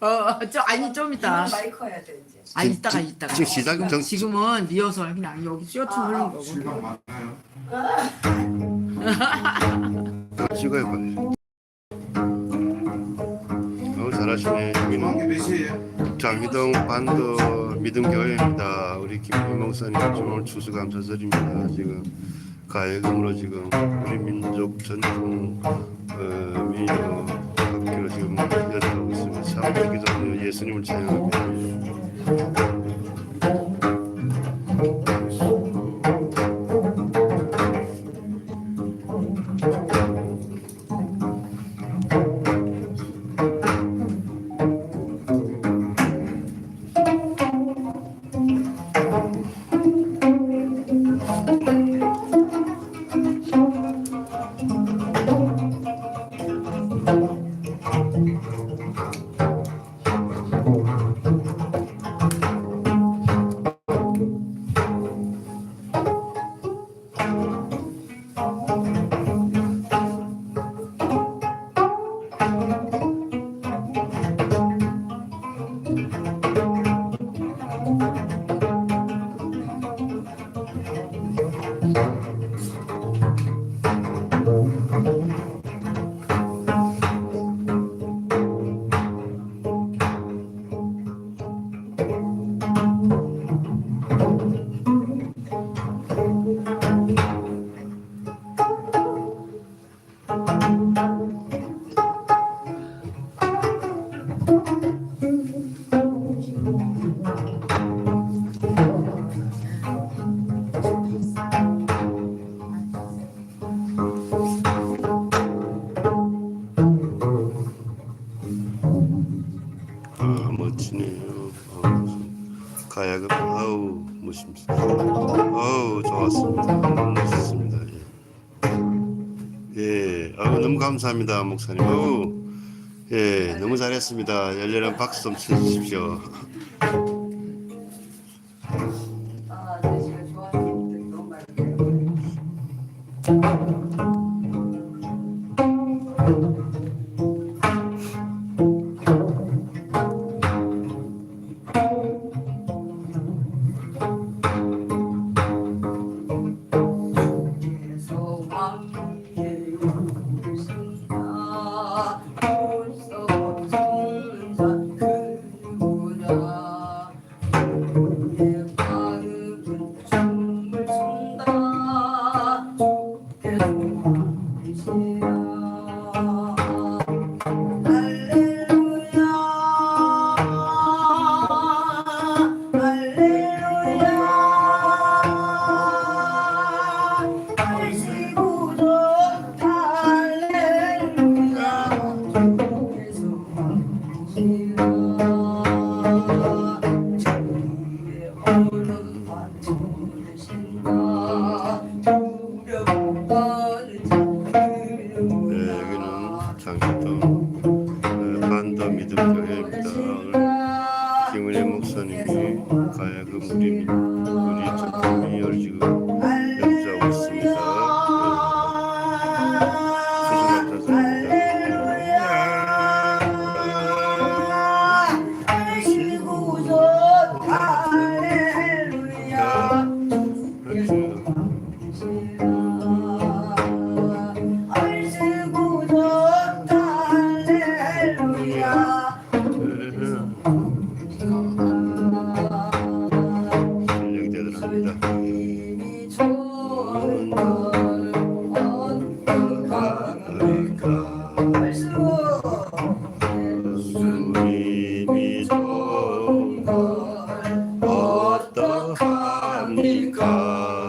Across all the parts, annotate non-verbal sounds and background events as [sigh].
어, 저 아니 좀 이따. 마이크 해야 돼 이제. 아 이따가 이따가. 지금 시작 지금, 정- 지금은 리허설 그냥 여기 쇼트 아, 하는 아. 거고. 실감 많아요. 찍어요 빨리. 어 잘하시네. 몇 시에요? 장미동 반도 믿음교회입니다. 우리 김희 목사님 지금 오늘 추수 감사드립니다. 지금 가야금으로 지금 우리 민족 전통 어, 민요 학교로 지금 연주 참 기도 예수님을 찬양합니 아 멋지네요. 어, 가야금 아우 멋있습니다. 아우 좋았습니다. 너무 멋있습니다. 예. 예, 아우 너무 감사합니다 목사님. 아우 예, 너무 잘했습니다. 열렬한 박수 좀 쳐주십시오. 아, 제가 좋아하는 분들 너무 많아요. 합니까?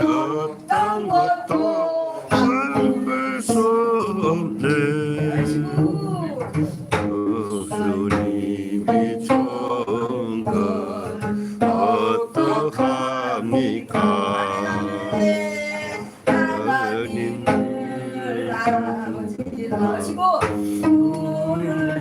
어떤 것도 참을 수 없네 주님이 정말 어떠합니까? 하나님 하시고 우를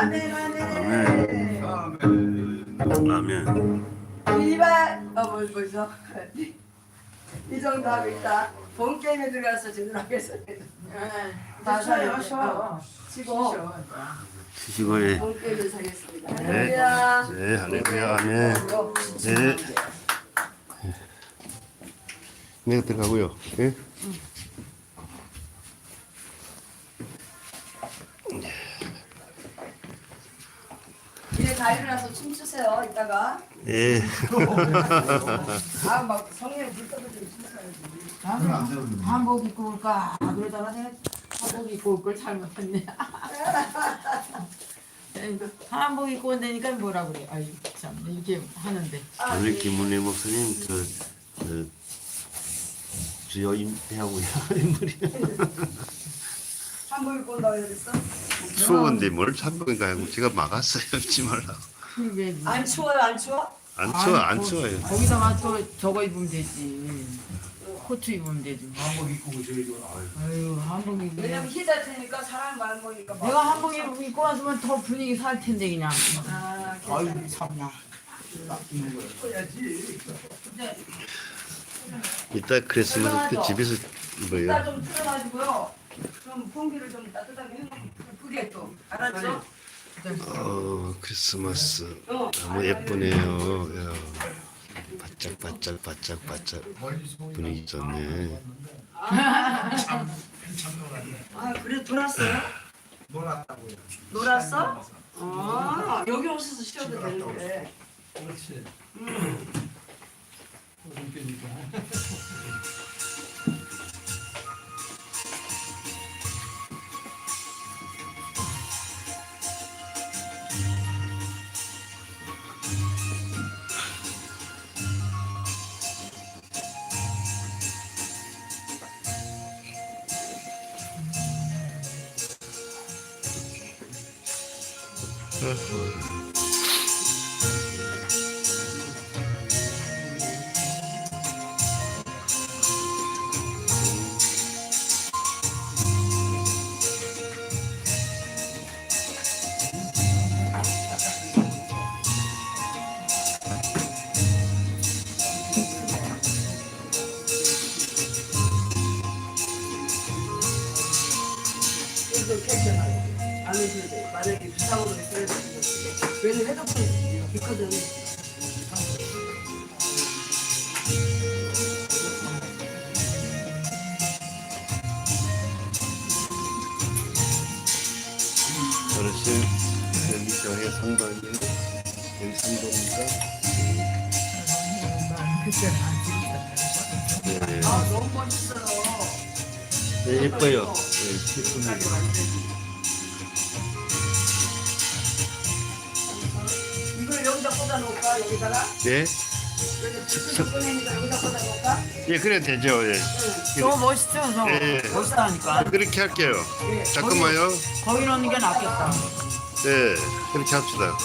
아멘 아멘 아멘 일반 어뭐 벌써 이 정도 하고 있다 본 게임에 들어가서 제대로 하겠어요 쉬어요, 쉬어. 치고 시시고에 본 게임을 사겠습니다 네. 할렐루야 네 할렐루야 아멘 네 내가 들어가고요. 네? 이제 다 일어나서 춤추세요 이따가. 예. 아 막 성령 불떠도 좀 춤춰야지 한복 입고 올까? 그러다가 내가 한복 입고 올 걸 잘못했네. [laughs] 한복 입고 온다니까 뭐라 그래? 아이 참 이렇게 하는데. 우리 김문혜 목사님 저, 저 주여 임하고요 인물이. 한복 입고 온다고 그랬어? 추운데 뭘 참고인가 하고 제가 막았어요. [laughs] 입지 말라고. 그게. 안 추워요? 안 추워? 안 추워 안 아이고, 추워요. 거기다가 또 저거 입으면 되지. 코트 입으면 되지. 한복 입고 오셔야 죠. 아유. 아유 한복 입으면 왜냐면 희잘 테니까 사람 많은 거니까 막- 내가 한복 입고 입고 왔으면 더 분위기 살 텐데 그냥. 아 아유 괜찮아 참나. 딱 있는 거야. 근데 이따 크리스마스 때 집에서 이따 입어요 좀 틀어가지고요 좀 공기를 좀 따뜻하게 해놓고 뿌리에 또 알았죠? 어 크리스마스 어. 너무 예쁘네요 야, 바짝 바짝 바짝 바짝 분위기 좋네 참 놀랐네. 아 그래 돌았어요? 놀았다고요. 놀았어? 아 여기 오셔서 쉬어도 되는데 그렇지. 웃 기 어르신 여기 선도 있는데 여기 선도니까 네, 아 너무 멋있어요 네 예뻐요. 네, 예쁩니다 이걸 여기다 꽂아 놓을까 여기다가 네 예, 그래 되죠. 예. 저거 멋있죠 저거 예. 멋있다니까 그렇게 할게요. 예. 잠깐만요. 거기 놓는 게 낫겠다 네, 그렇게 합시다.